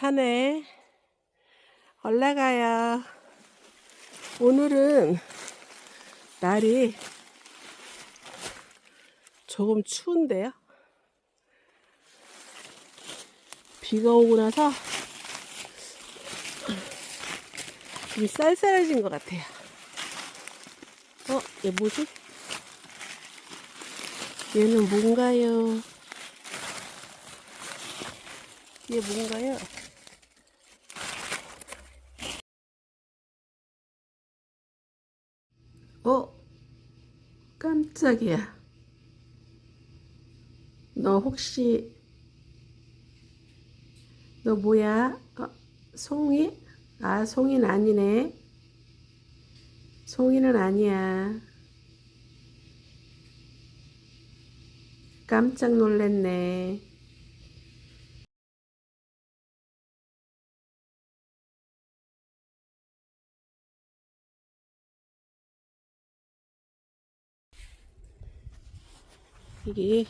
산에 올라가요. 오늘은 날이 조금 추운데요. 비가 오고 나서 좀 쌀쌀해진 것 같아요. 어, 얘 뭐지? 얘는 뭔가요? 얘 뭔가요? 어? 깜짝이야. 너 혹시 너 뭐야? 어, 송이? 아, 송이는 아니네. 송이는 아니야. 깜짝 놀랐네. 이게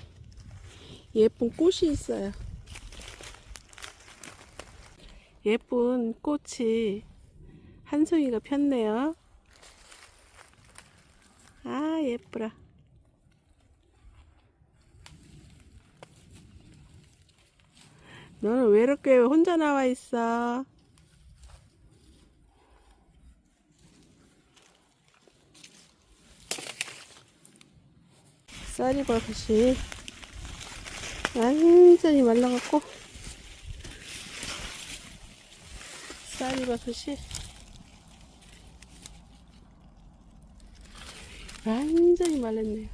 예쁜 꽃이 있어요. 예쁜 꽃이 한 송이가 폈네요. 아, 예쁘라. 너는 왜 이렇게 혼자 나와 있어? 쌀이 버섯이 완전히 말라갖고 쌀이 버섯이 완전히 말랐네요.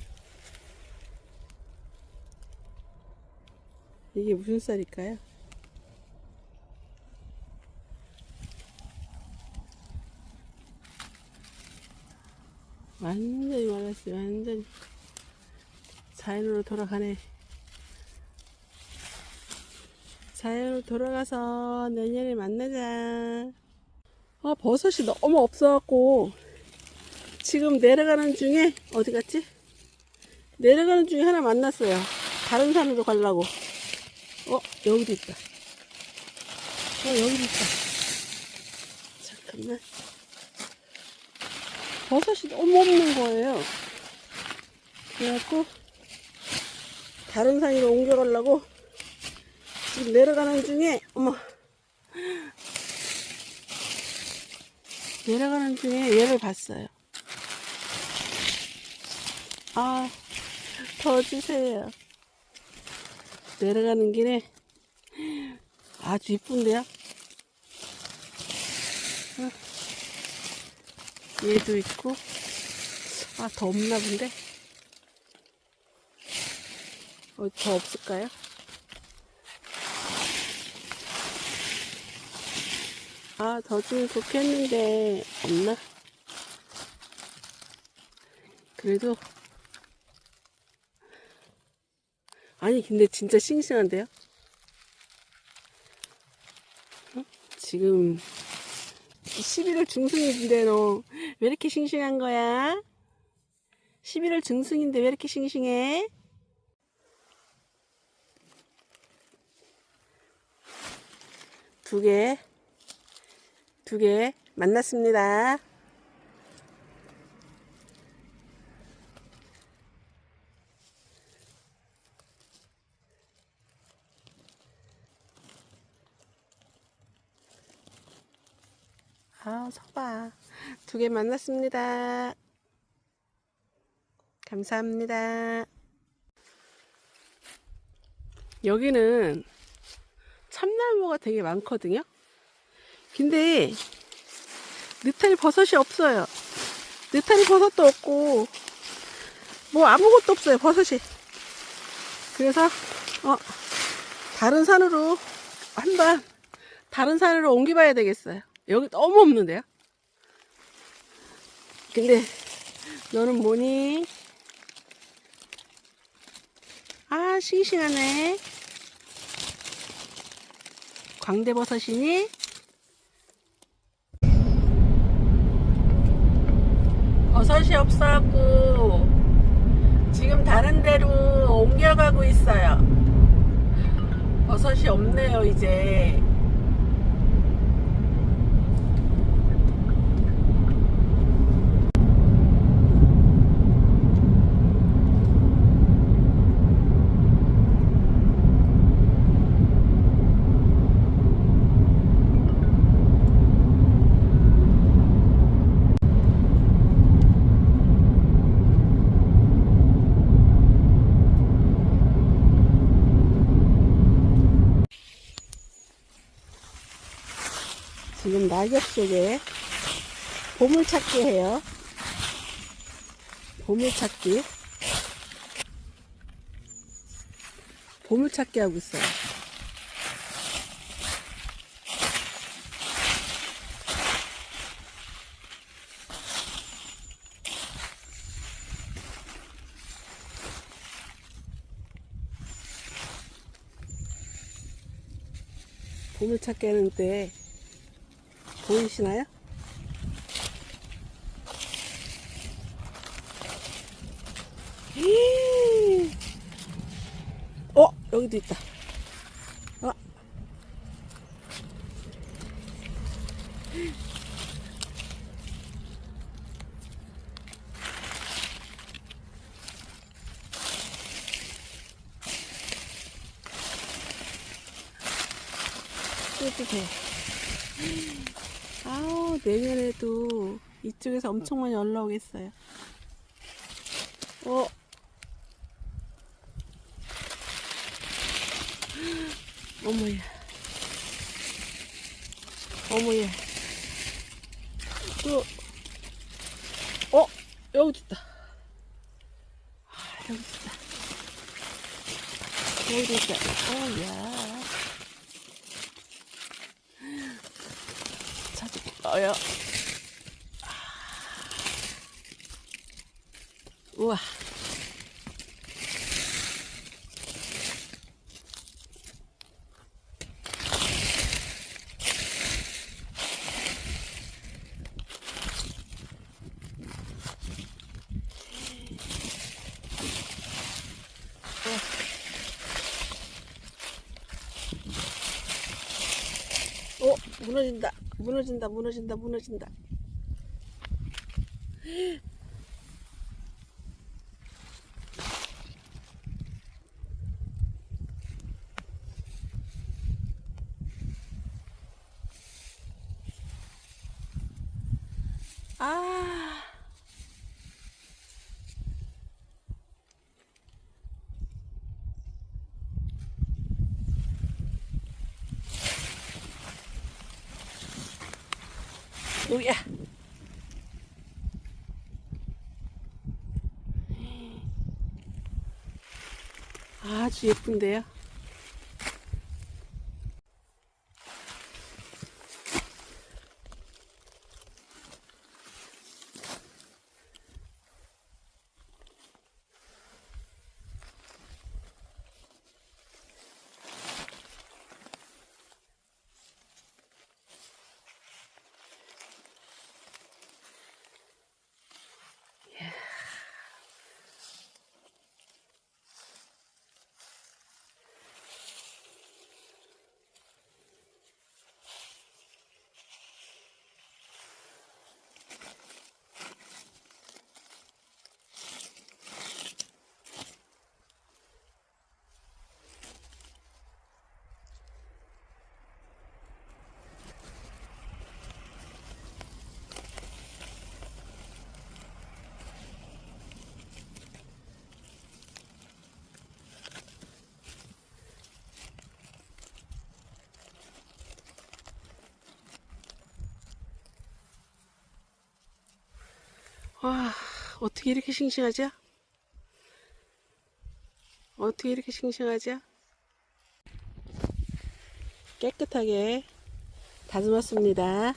이게 무슨 쌀일까요? 완전히 말랐어요. 완전히 자연으로 돌아가네. 자연으로 돌아가서 내년에 만나자. 아, 버섯이 너무 없어갖고, 지금 내려가는 중에, 어디 갔지? 내려가는 중에 하나 만났어요. 다른 산으로 가려고. 어, 여기도 있다. 어, 여기도 있다. 잠깐만. 버섯이 너무 없는 거예요. 그래갖고, 다른 산으로 옮겨가려고 지금 내려가는 중에 어머 내려가는 중에 얘를 봤어요. 아, 더 주세요. 내려가는 길에 아주 이쁜데요? 어, 얘도 있고, 아, 더 없나 본데? 어, 더 없을까요? 아, 더 주면 좋겠는데, 없나? 그래도, 아니, 근데 진짜 싱싱한데요? 어? 지금, 11월 중순인데, 너, 왜 이렇게 싱싱한 거야? 11월 중순인데 왜 이렇게 싱싱해? 두 개, 두 개 만났습니다. 아, 서봐. 두 개 만났습니다. 감사합니다. 여기는 참나무가 되게 많거든요. 근데 느타리 버섯이 없어요. 느타리 버섯도 없고 뭐 아무것도 없어요. 버섯이. 그래서 어 다른 산으로 한번 다른 산으로 옮겨봐야 되겠어요. 여기 너무 없는데요. 근데 너는 뭐니? 아 싱싱하네. 광대버섯이니? 버섯이 없어갖고 지금 다른 데로 옮겨가고 있어요. 버섯이 없네요, 이제. 긴 낙엽 속에 보물찾기 해요. 보물찾기. 보물찾기 하고 있어요. 보물찾기 하는데 보이시나요? 히! 어 여기도 있다. 어. 또도 돼. 아우 내년에도 이쪽에서 엄청 많이 올라오겠어요. 어. 어머야. 어머야. 또. 어 여기 있다. 아 여기 있다. 여기 있다. 어야. 어여. 우와. 어, 무너진다. 무너진다. 무너진다. 무너진다. 아. 여기야. 아주 예쁜데요? 와, 어떻게 이렇게 싱싱하죠? 어떻게 이렇게 싱싱하죠? 깨끗하게 다듬었습니다.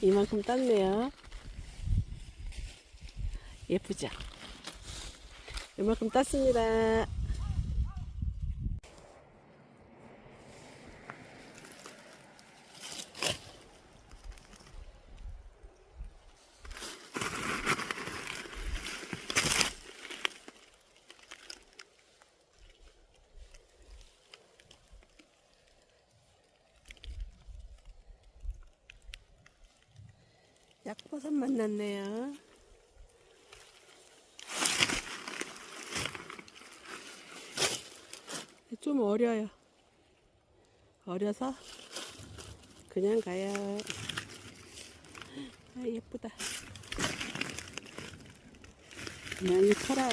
이만큼 땄네요. 예쁘죠? 이만큼 땄습니다. 약버섯 만났네요. 좀 어려요. 어려서 그냥 가요. 아, 예쁘다. 많이 커라.